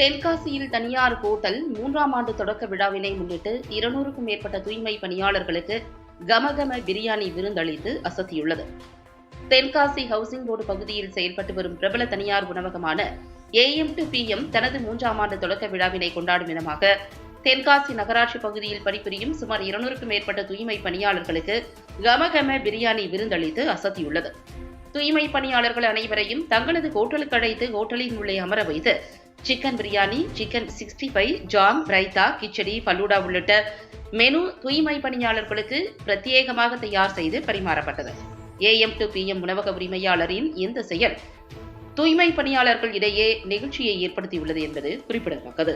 தென்காசியில் தனியார் ஹோட்டல் மூன்றாம் ஆண்டு தொடக்க விழாவினை முன்னிட்டு இருநூறுக்கும் மேற்பட்ட தூய்மை பணியாளர்களுக்கு கமகம பிரியாணி விருந்தளித்து அசத்தியுள்ளது. தென்காசி ஹவுசிங் போர்டு பகுதியில் செயல்பட்டு வரும் பிரபல தனியார் உணவகமான ஏஎம் டு பிஎம் தனது மூன்றாம் ஆண்டு தொடக்க விழாவினை கொண்டாடும் விதமாக தென்காசி நகராட்சி பகுதியில் பணிபுரியும் சுமார் இருநூறுக்கும் மேற்பட்ட தூய்மை பணியாளர்களுக்கு கமகம பிரியாணி விருந்தளித்து அசத்தியுள்ளது. தூய்மை பணியாளர்கள் அனைவரையும் தங்களது ஹோட்டலுக்கு அழைத்து ஹோட்டலின் உள்ளே அமர வைத்து chicken biryani chicken sixty five jam raita khichdi falooda உள்ளிட்ட மெனு தூய்மை பணியாளர்களுக்கு பிரத்யேகமாக தயார் செய்து பரிமாறப்பட்டது. ஏஎம் டு பிஎம் உணவக உரிமையாளரின் இந்த செயல் தூய்மை பணியாளர்கள் இடையே நெகிழ்ச்சியை ஏற்படுத்தியுள்ளது என்பது குறிப்பிடத்தக்கது.